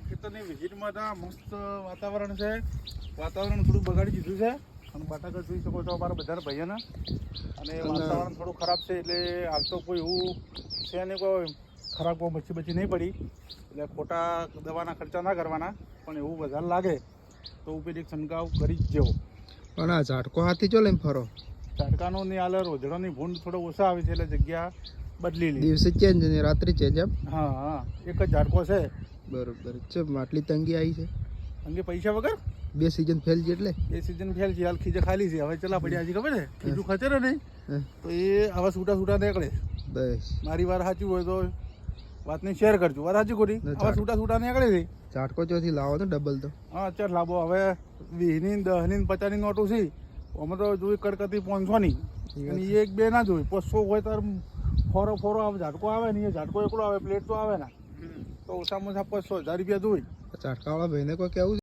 ખેતરની વિઝિટમાં હતા. મસ્ત વાતાવરણ છે. વાતાવરણ થોડું બગાડી દીધું છે. અને બટાકા જોઈ શકો છો અમારા બધા ભાઈઓને. અને વાતાવરણ થોડું ખરાબ છે એટલે હાલ તો કોઈ એવું છે નહીં કોઈ ખરાબ કોઈ બચી બચી નહીં પડી. એટલે ખોટા દવાના ખર્ચા ના કરવાના પણ એવું વધારે લાગે તો ઉપેરી છંટકાવ કરી જ જેવો. પણ આ ઝાટકો હાથી ચો લઈને ફરો? ઝાટકાનો ની હાલ રોજડાની ભૂંડ થોડો ઓછા આવે છે એટલે જગ્યા બદલી દિવસે ચેન્જ ને રાત્રે ચેન્જ એમ? હા હા. એક જ ઝાટકો છે. બરોબર. છે આટલી તંગી આવી છે? અંગે પૈસા વગર? બે સીઝન ફેલ છે એટલે? બે સીઝન ફેલ છે હાલ ખીજે ખાલી છે. હવે ચલા પડ્યા હજી ખબર છે? ખીજું ખચરે નહીં. તો એ હવે છૂટા છૂટા નીકળે. બસ. મારી વાર સાચી હોય તો વાતને શેર કરજો. વાત સાચી ખોટી? હવે. છૂટા છૂટા નીકળે છે. ઝાટકો ચોથી લાવો તો ડબલ તો. હા ચાલ લાવો. હવે વીસની ને દસની પચાસની નોટો છે. અમે તો જોઈ કડકતી પાંચસોની અને એક બે ના જોઈ. પાંચસો હોય તાર ફોરો ફોરો આવે. ઝાટકો આવે ને એ ઝાટકો એકલો આવે પ્લેટ તો આવે ના. તો ઓછામાં ઓછા પાંચસો હજાર રૂપિયા જોઈ ઝાટકાવાળા ભાઈને કોઈ કેવું